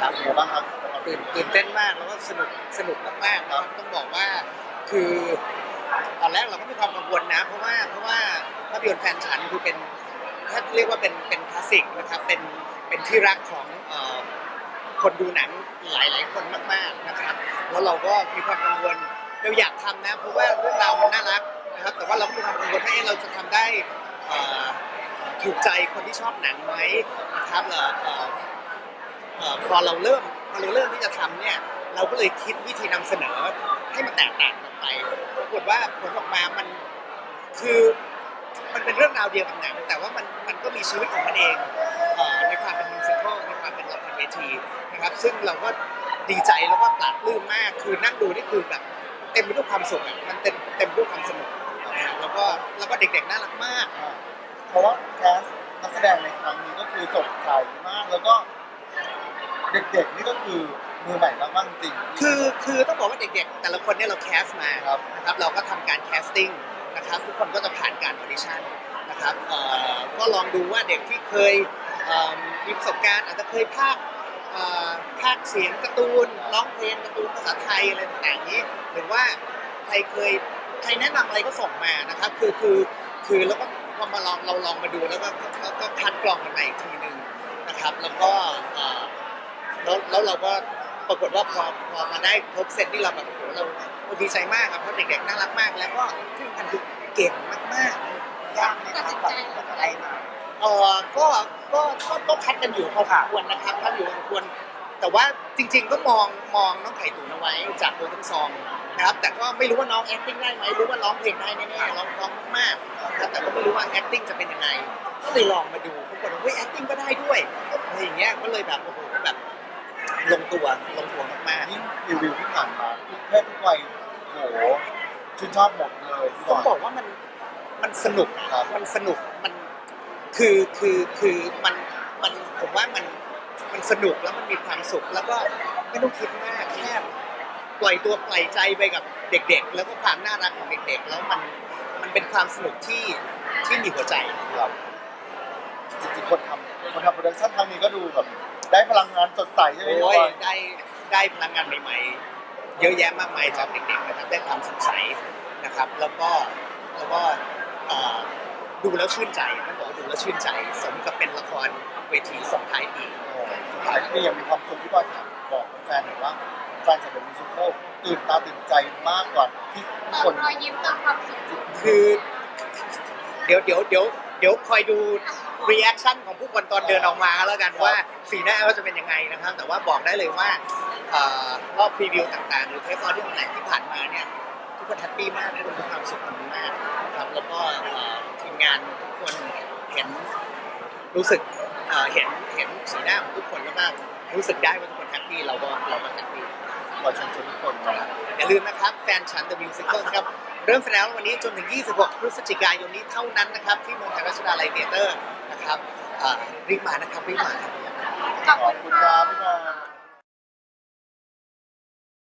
ครับเป็นไงบ้างครับตื่นตื่นเต้นมากแล้วก็สนุกสนุกมากๆครับต้องบอกว่าคือตอนแรกเราก็มีความกังวลนะ เพราะว่าเพราะว่าภาพยนตร์แฟนฉันคือเป็นถ้าเรียกว่าเป็นเป็นคลาสสิกนะครับเป็นเป็นที่รักของคนดูหนังหลายหลายๆคนมากๆนะครับ แล้วเราก็มีความกังวลเราอยากทำนะเพราะว่าเรื่องราวมันน่ารักนะครับ แต่ว่าเราก็มีความกังวลว่าเอ๊ะเราจะทำได้ถูกใจคนที่ชอบหนังไหมนะครับ พอเราเริ่มพอเราเริ่มที่จะทำเนี่ยเราก็เลยคิดวิธีนำเสนอให้มันแตกต่างกันไปปรากฏว่าผลออกมามันคือมันเป็นเรื่องราวเดียวกับหนังแต่ว่ามันมันก็มีชีวิตของมันเองเออในความเป็นมิวสิควลในความเป็นละครเวทีนะครับ ซึ่งเราก็ดีใจแล้วก็ปลาบปลื้มมาก คือนั่งดูนี่คือแบบเต็มไปด้วยความสุขอะมันเต็มเต็มไปด้วยความสนุกนะฮะแล้วก็แล้วก็เด็กๆน่ารักมาก เพราะว่าแคสนักแสดงในครั้งนี้ก็คือสดใสมากแล้วก็ เด็กๆนี่ก็คือมือใหม่มากๆจริง คือคือต้องบอกว่าเด็กๆ แต่ละคนเนี่ยเราแคสมาครับ นะครับเราก็ทำการแคสติ้งนะครับทุกคนก็จะผ่านการออดิชั่นนะครับเอ่อก็ลองดูว่าเด็กที่เคยเอ่อมีประสบการณ์อาจจะเคยพากย์เอ่อพากย์เสียงการ์ตูนร้องเพลงการ์ตูนภาษาไทยอะไรต่างๆอย่างนี้ หรือว่าใครเคยใครแนะนำอะไรก็ส่งมานะครับคือคือคือแล้วก็พอมาลองเราลองมาดูแล้วก็ก็ก็คัดกรองกันมาอีกทีหนึ่งนะครับแล้วก็เอ่อ แล้วแล้วเราก็ปรากฏว่าพอพอมาได้ครบเซตนี่เราแบบโอ้โหเราเราดีใจมากครับเพราะเด็กๆน่ารักมาก แล้วก็ที่สำคัญคือเก่งมากยากไหมครับแบบอะไรมาๆเออก็ก็ก็ก็คัดกันอยู่พอสมควรนะครับคัดอยู่พอสมควรแต่ว่าจริง ๆ ก็มองมองน้องไข่ตุ๋นเอาไว้จากโปรทั้งซองนะครับ แต่ก็ไม่รู้ว่าน้อง acting ได้ไหมรู้ว่าร้องเพลงได้แน่ๆร้องร้องมากๆนะครับแต่ก็ไม่รู้ว่า acting จะเป็นยังไง ก็เลยลองมาดูปรากฏว่าเฮ้ย acting ก็ได้ด้วยอะไรอย่างเงี้ยก็เลยแบบโอ้โหแบบ ลงตัวลงตัวมากๆยิ่งรีวิวที่ผ่านมาทุกเพศทุกวัยโหชื่นชอบหมดเลยพี่บต้อองลบอกว่ามันมันสนุกครับ มันสนุกมันคือคือคือมันมันผมว่ามันมันสนุกแล้วมันมีความสุข แล้วก็ไม่ต้องคิดมากแค่ปล่อยตัวปล่อยใจไปกับเด็ก ๆ แล้วก็ความน่ารักของเด็กๆ แล้วมันมันเป็นความสนุกที่ที่มีหัวใจ ครับจริงๆคนทำคนทำโปรดักชั่นครั้งนี้ก็ดูแบบ ได้พลังงานสดใสใช่ไหมพี่โอ้บยอลได้ได้พลังงานใหม่ๆ เยอะแยะมากมายจากเด็กๆนะครับได้ความสดใสนะครับ แล้วก็แล้วก็เอ่อดูแล้วชื่นใจต้องบอกว่าดูแล้วชื่นใจ สมกับเป็นละครเวทีส่งท้ายปีโอ้สุดท้ายนี่ยังมีความสุขที่บอลถามบอกแฟนๆหน่อยว่าแฟนจะเป็นมิวสิควลตื่นตาตื่นใจมากกว่าที่ทุกเติคมนรอยยิ้มเติมความสุขคือเดี๋ยวเดี๋ยวเดี๋ยวเดี๋ยวคอยดู reaction ของผู้คนตอนเดินออกมาก็แล้วกันว่า สีหน้าเขาจะเป็นยังไงนะครับ แต่ว่าบอกได้เลยว่าเอ่อรอบพรีวิวต่างๆ หรือเทสซอที่ต่างๆที่ผ่านมาเนี่ยทุกคนแฮปปี้มากทุกคนมีความสุขกันมากครับแล้วก็เอ่อทีมงานทุกคนเห็นรู้สึกเอ่อเห็นเห็นสีหน้าของทุกคนแล้วก็รู้สึกได้ว่าทุกคนแฮปปี้เราก็เราก็แฮปปี้ขอเชิญชวนทุกคนมาอย่าลืมนะครับแฟนฉัน The Musical นะครับ เริ่มแสดงวันนี้จนถึง 26 พฤศจิกายนนี้เท่านั้นนะครับ ที่เมืองไทยรัชดาลัยเทเตอร์นะครับอ่อรีบมานะครับรีบมาครับ ขอบคุณครับพี่บอล